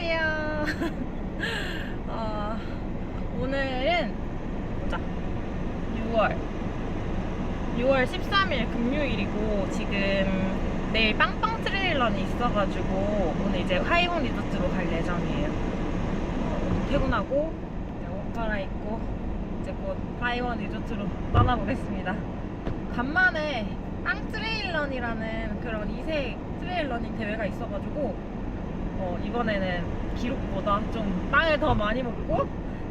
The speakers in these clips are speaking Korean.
안녕하세요. 어, 오늘은 보자. 6월 6월 13일 금요일이고 지금 내일 빵빵 트레일런이 있어가지고 오늘 이제 하이원 리조트로 갈 예정이에요. 어, 퇴근하고 옷 갈아입고 이제 곧 하이원 리조트로 떠나보겠습니다. 간만에 빵 트레일런이라는 그런 이색 트레일러닝 대회가 있어가지고 어, 이번에는 기록보다 좀 빵을 더 많이 먹고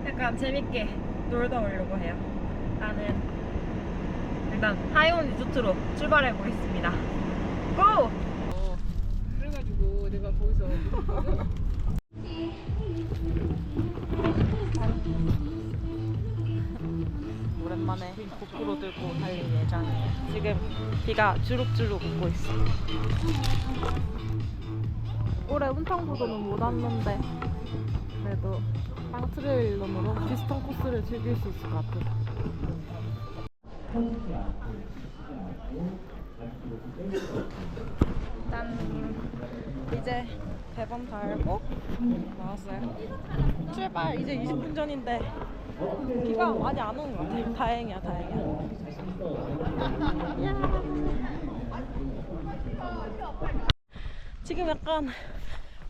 약간 재밌게 놀다 오려고 해요. 나는 일단 하이온 리조트로 출발해 보겠습니다. 고! 그래가지고 내가 거기서 오랜만에 고프로 들고 달릴 예정이에요. 지금 비가 주룩주룩 오고 있어. 올해 운탕보도는 못 왔는데 그래도 빵 트레일런으로 비슷한 코스를 즐길 수 있을 것 같아요. 짠 이제 대본 달고 나왔어요. 출발 이제 20분 전인데 비가 많이 안 오는 것 같아요. 다행이야, 다행이야. 야. 지금 약간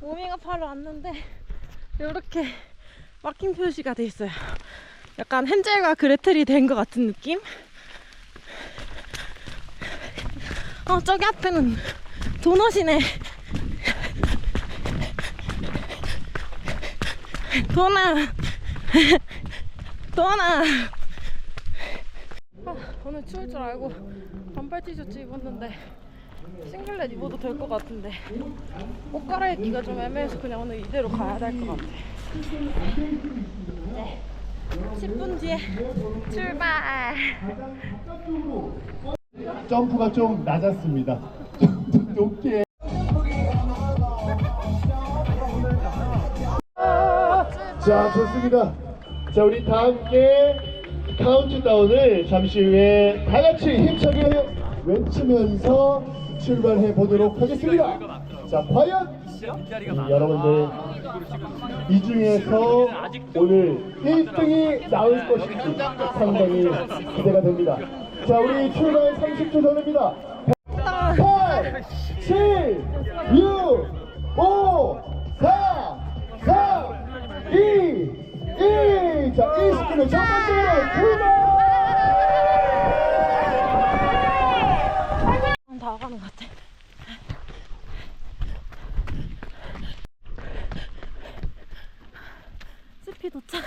워밍업 하러 왔는데 이렇게 막힌 표시가 돼 있어요. 약간 헨젤과 그레텔이 된 것 같은 느낌? 어, 저기 앞에는 도넛이네. 도넛. 도나 아, 오늘 추울 줄 알고 반팔 티셔츠 입었는데 싱글렛 입어도 될 것 같은데 옷 갈아입기가 좀 애매해서 그냥 오늘 이대로 가야 될 것 같아 네 10분 뒤에 출발 점프가 좀 낮았습니다. 좀 높게. 자, 좋습니다. 자, 우리 다 함께 카운트다운을 잠시 후에 다 같이 힘차게 외치면서 출발해 보도록 하겠습니다. 자, 과연 이 여러분들 이 중에서 오늘 1등이 나올 것인지 상당히 기대가 됩니다. 자, 우리 출발 30초 전입니다. 8, 7, 6, 5, 4, 3, 2, 1. 자, 20km 첫 번째 출발! 다 가는 것 같아. 스피 도착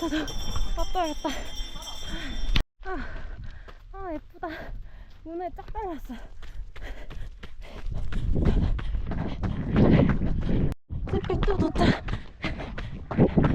같아서 놔둬야겠다. 아, 아 예쁘다. 눈에 쫙 달렸어. 햇빛 또 도착.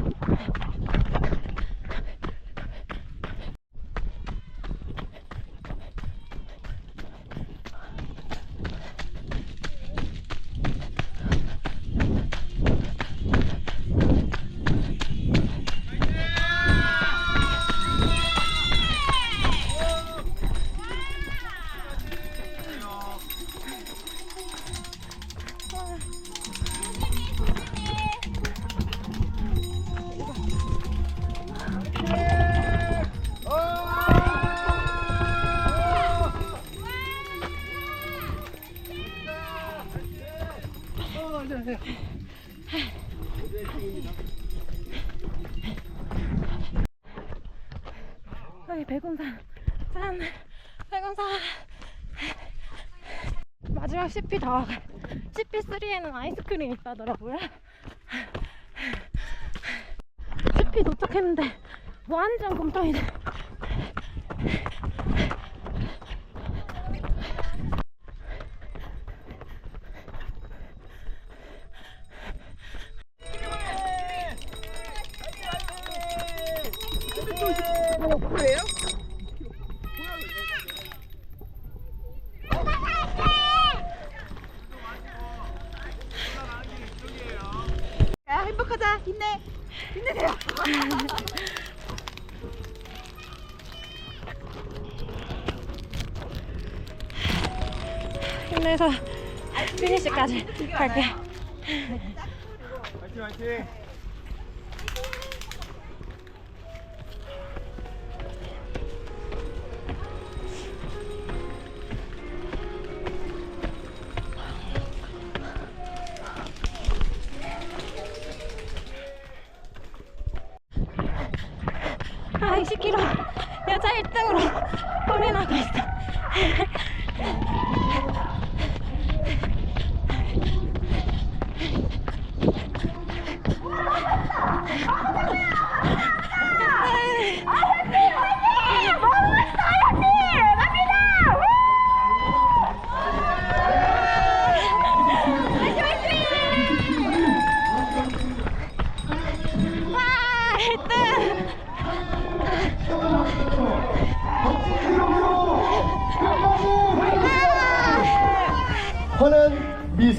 CP 다 CP3에는 아이스크림이 있다더라고요. CP 도착했는데 완전 곰탕이네. 야 행복하자 힘내 힘내서 피니시까지 갈게. 화이팅 화이팅. 아, 20km. 여자 1등으로 꼴이 나고 있어.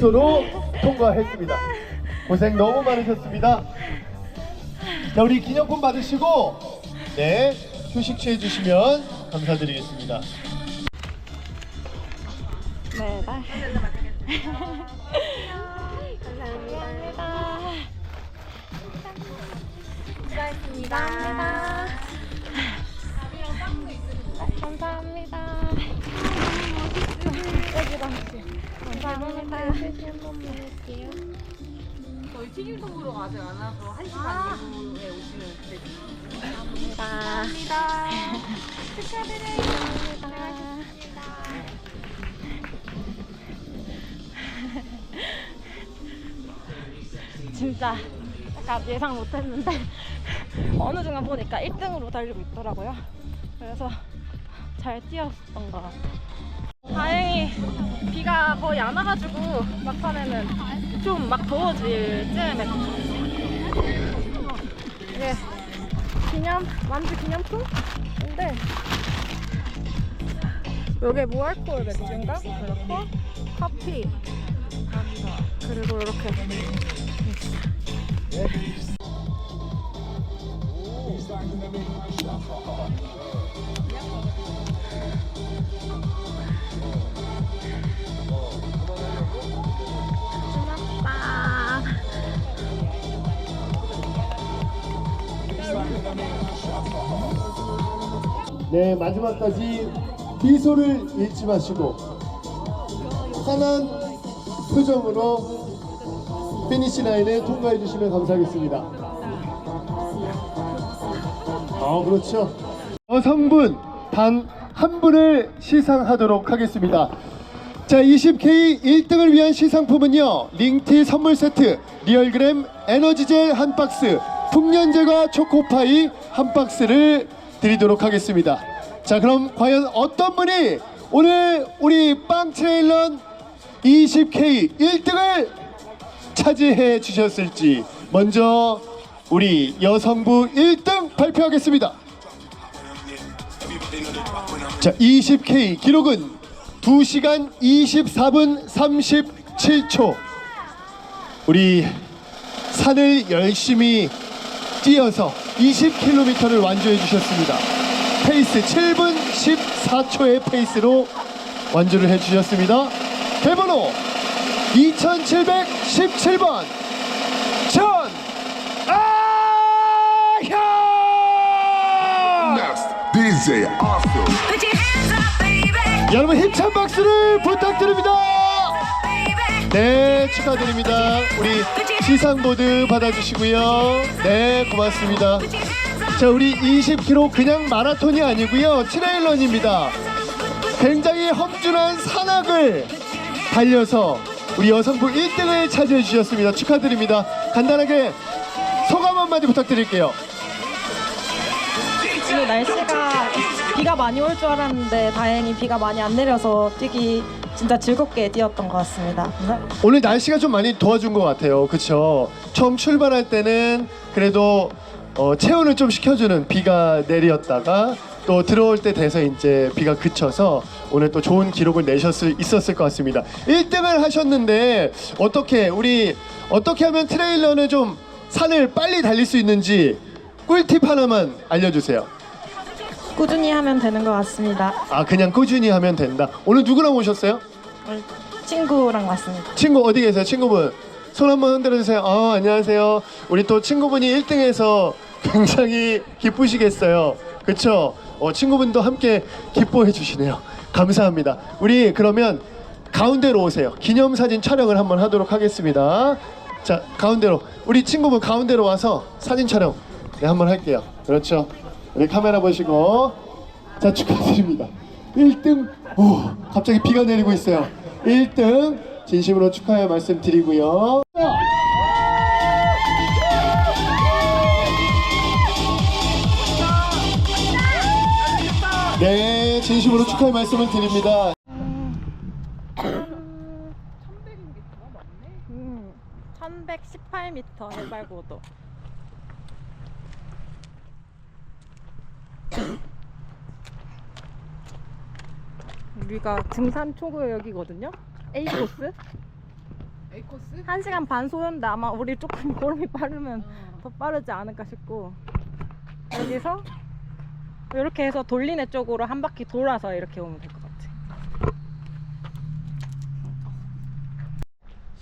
2초로 통과했습니다. 고생 너무 많으셨습니다. 자, 우리 기념품 받으시고, 네, 휴식 취해주시면 감사드리겠습니다. 네, 나. 감사합니다. 수고하셨습니다. 감사합니다. 저희 튀김 선물로 아직 안 와서 1시간 이후에 오시면 되죠 감사합니다. 축하드려요. 진짜 약간 예상 못했는데 어느 순간 보니까 1등으로 달리고 있더라고요. 그래서 잘 뛰었던 것 같아요. 다행히 비가 거의 안 와가지고 막판에는 좀 막 더워질 쯤에 이게 기념 만주 기념품인데 요게 무알코올 맥주인가? 그렇고 커피. 그리고 이렇게 네, 마지막까지 미소를 잃지 마시고 환한 표정으로 피니시 라인에 통과해 주시면 감사하겠습니다. 아, 그렇죠. 여성분 단 한 분을 시상하도록 하겠습니다. 자, 20K 1등을 위한 시상품은요. 링티 선물 세트, 리얼그램 에너지젤 한 박스, 풍년제과 초코파이 한 박스를 드리도록 하겠습니다. 자, 그럼 과연 어떤 분이 오늘 우리 빵 트레일런 20K 1등을 차지해 주셨을지 먼저 우리 여성부 1등 발표하겠습니다. 자, 20K 기록은 2시간 24분 37초. 우리 산을 열심히 뛰어서 20km를 완주해 주셨습니다. 페이스 7분 14초의 페이스로 완주를 해 주셨습니다. 대번호 2717번 전 아현 DJ 여러분 힘찬 박수를 부탁드립니다. 네 축하드립니다. 우리 시상 보드 받아주시고요. 네 고맙습니다. 자, 우리 20km 그냥 마라톤이 아니고요. 트레일런입니다. 굉장히 험준한 산악을 달려서 우리 여성부 1등을 차지해 주셨습니다. 축하드립니다. 간단하게 소감 한마디 부탁드릴게요. 오늘 날씨가 비가 많이 올 줄 알았는데 다행히 비가 많이 안 내려서 뛰기 진짜 즐겁게 뛰었던 것 같습니다. 네. 오늘 날씨가 좀 많이 도와준 것 같아요. 그쵸? 처음 출발할 때는 그래도 어, 체온을 좀 식혀주는 비가 내렸다가 또 들어올 때 돼서 이제 비가 그쳐서 오늘 또 좋은 기록을 내셨을 있었을 것 같습니다. 1등을 하셨는데 어떻게 우리 어떻게 하면 트레일러는 좀 산을 빨리 달릴 수 있는지 꿀팁 하나만 알려주세요. 꾸준히 하면 되는 것 같습니다. 아 그냥 꾸준히 하면 된다. 오늘 누구랑 오셨어요? 오늘 친구랑 왔습니다. 친구 어디 계세요? 친구분 손 한번 흔들어 주세요. 아 안녕하세요. 우리 또 친구분이 1등해서 굉장히 기쁘시겠어요. 그렇죠? 어, 친구분도 함께 기뻐해 주시네요. 감사합니다. 우리 그러면 가운데로 오세요. 기념사진 촬영을 한번 하도록 하겠습니다. 자 가운데로 우리 친구분 가운데로 와서 사진 촬영 네, 한번 할게요. 그렇죠? 우리 카메라 보시고 자 축하드립니다. 1등 오 갑자기 비가 내리고 있어요. 1등 진심으로 축하의 말씀 드리고요. 네 진심으로 축하의 말씀을 드립니다. 음, 1118m 해발 고도. 우리가 등산 초구역이거든요. A 코스. A 코스? 1시간 반 소요인데 아마 우리 조금 걸음이 빠르면 더 빠르지 않을까 싶고 여기서 이렇게 해서 돌리네 쪽으로 한 바퀴 돌아서 이렇게 오면 될 것 같아.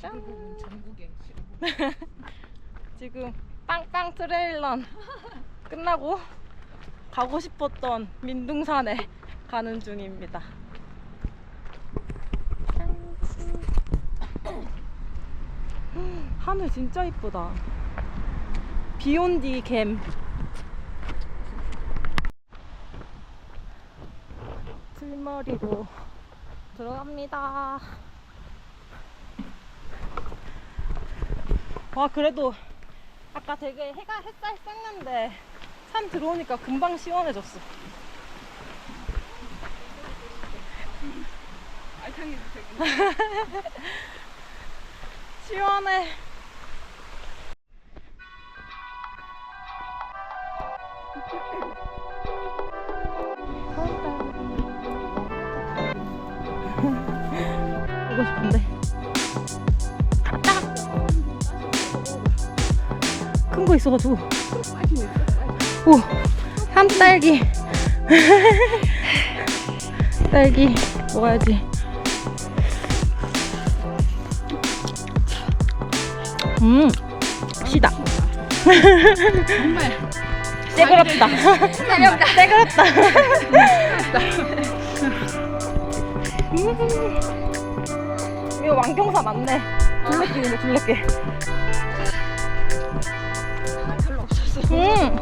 짠. 전국에 지금 빵빵 트레일런 끝나고 가고 싶었던 민둥산에 가는 중입니다. 하늘 진짜 이쁘다. 비온디 캠. 틀머리로 들어갑니다. 와 그래도 아까 되게 해가 햇살 쐈는데 산 들어오니까 금방 시원해졌어. 알탕이 시원해. 보고 싶은데. 큰 거 있어가지고. 오, 산딸기. 딸기 먹어야지. 음, 시다. 정말 떼그럽다. 떼그럽다. 음. 이거 왕경사 맞네. 둘레길이네, 둘레길. 별로 없었어. 음.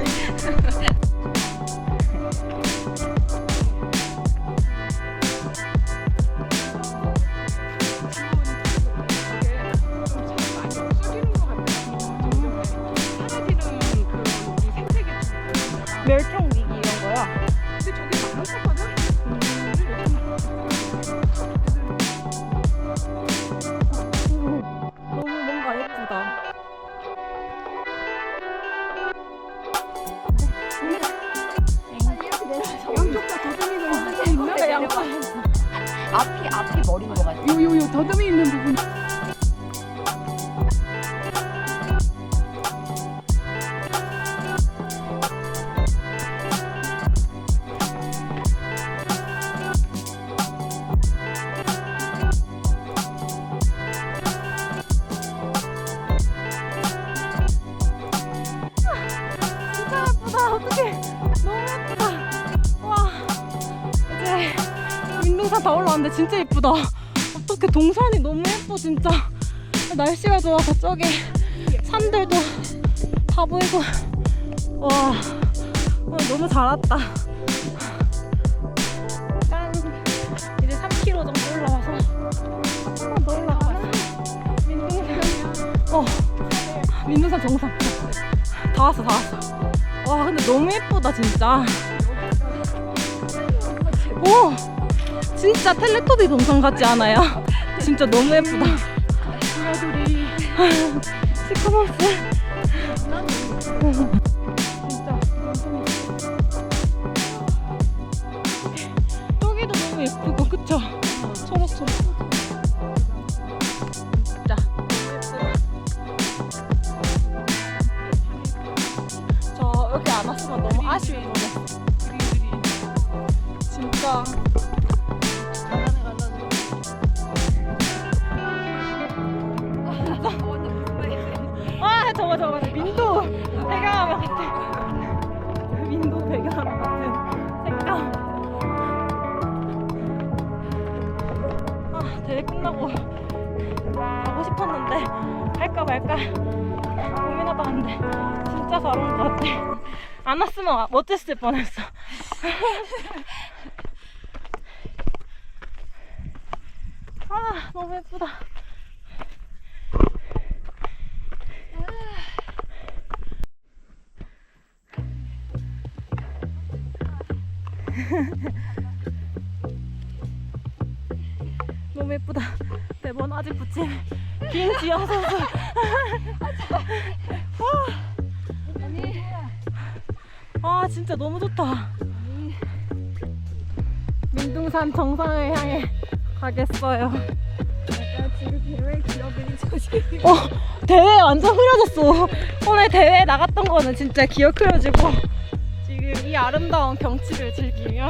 왔는데 진짜 예쁘다. 어떻게 동산이 너무 예뻐 진짜. 날씨가 좋아서 저기 산들도 다 보이고. 와. 오늘 너무 잘 왔다. 짠. 이제 3km 정도 올라와서 조금 더 올라가요. 어. 민둥산 정상. 다 왔어, 다 왔어. 와, 근데 너무 예쁘다, 진짜. 진짜 텔레토비 동상 같지 않아요? 진짜 너무 예쁘다. 시커먼스. 진짜. 여기도 너무 예쁘고, 그쵸? 초록초록. 온것 같아. 안 왔으면 못했을 뻔했어. 아 너무 예쁘다. 너무 예쁘다. 대본 아직 붙임. 김지영 선수. 진짜 너무 좋다. 민둥산 정상을 향해 가겠어요. 어 대회 완전 흐려졌어. 오늘 대회 나갔던 거는 진짜 기억 흐려지고 지금 이 아름다운 경치를 즐기며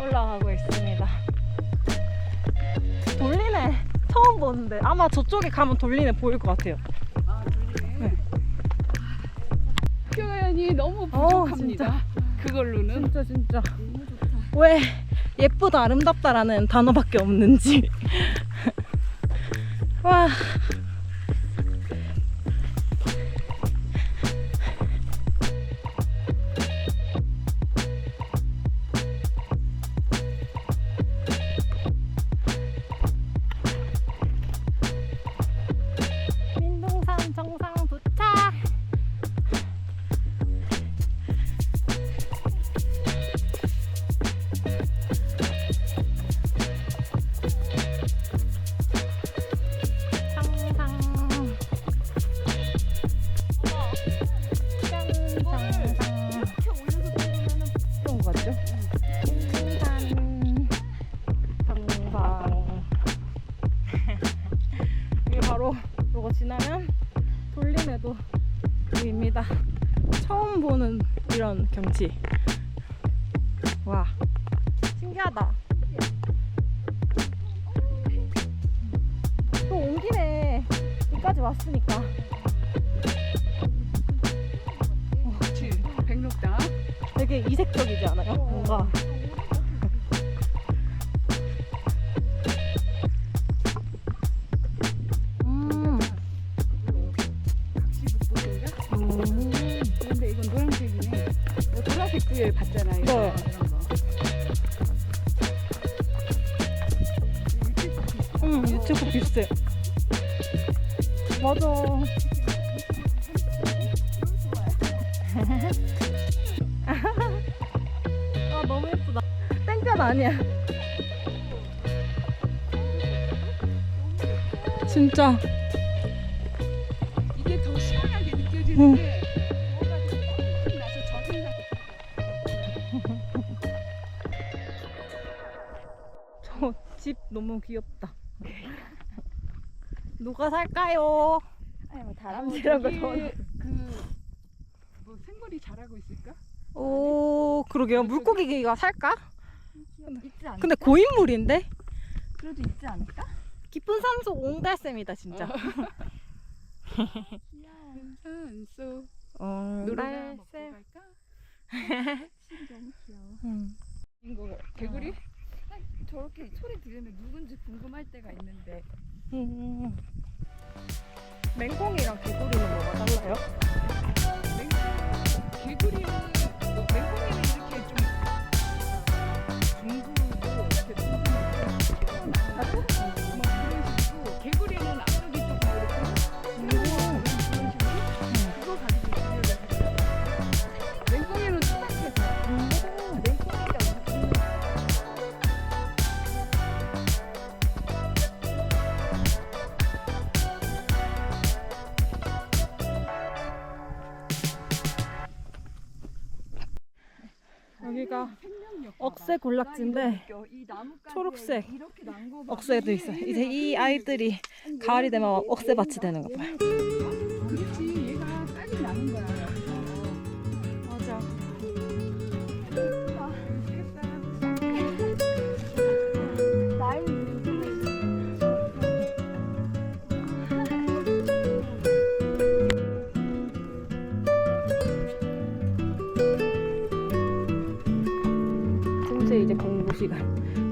올라가고 있습니다. 돌리네 처음 보는데 아마 저쪽에 가면 돌리네 보일 것 같아요. 표현이 너무 어, 부족합니다. 그걸로는. 진짜 진짜. 왜 예쁘다 아름답다라는 단어밖에 없는지. 와 바로 이거 지나면 돌림에도 보입니다. 처음 보는 이런 경치. 와 신기하다. 또 온 김에 여기까지 왔으니까. 그치 백록당 되게 이색적이지 않아요? 뭔가 봤잖아요. 네. 응, 유튜브 비슷해. 맞아. 아, 너무 예쁘다. 땡볕 아니야. 진짜. 이게 더 시원하게 느껴지는데 뭐 누가 살까요? 아니 뭐 다람쥐라고 저는. 그뭐 생머리 잘하고 있을까? 오, 그러게요. 물고기가 살까? 있지 않을까? 근데 고인물인데? 그래도 있지 않을까? 깊은 산속 옹달샘이다, 진짜. 산소 어, 먹고 옹달샘. 갈까? 너무 귀여워. 음. 이거 개구리? 저렇게 소리 들으면 누군지 궁금할 때가 있는데 음. 맹꽁이랑 개구리는 뭐가 달라요? 개구리는 맹꽁 억새 군락지인데 초록색 억새도 있어요. 이제 이 아이들이 가을이 되면 억새밭이 되는 거 봐요.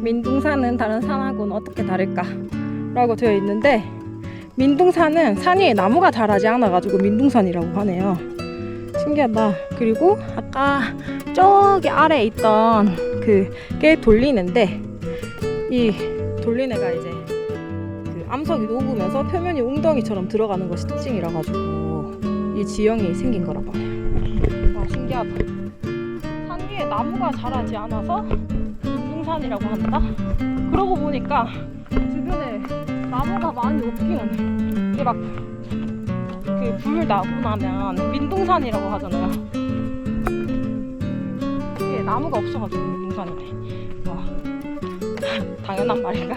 민둥산은 다른 산하고는 어떻게 다를까? 라고 되어 있는데 민둥산은 산 위에 나무가 자라지 않아 가지고 민둥산이라고 하네요. 신기하다. 그리고 아까 저기 아래에 있던 그게 돌리는데 이 돌리네가 이제 그 암석이 녹으면서 표면이 웅덩이처럼 들어가는 것이 특징이라 가지고 이 지형이 생긴 거라 봐요. 와 신기하다. 산 위에 나무가 자라지 않아서 민둥산이라고 한다. 그러고 보니까 주변에 나무가 많이 없기는 해. 이게 막 그 불 나고 나면 민둥산이라고 하잖아요. 이게 나무가 없어가지고 민둥산이네. 와 당연한 말인가?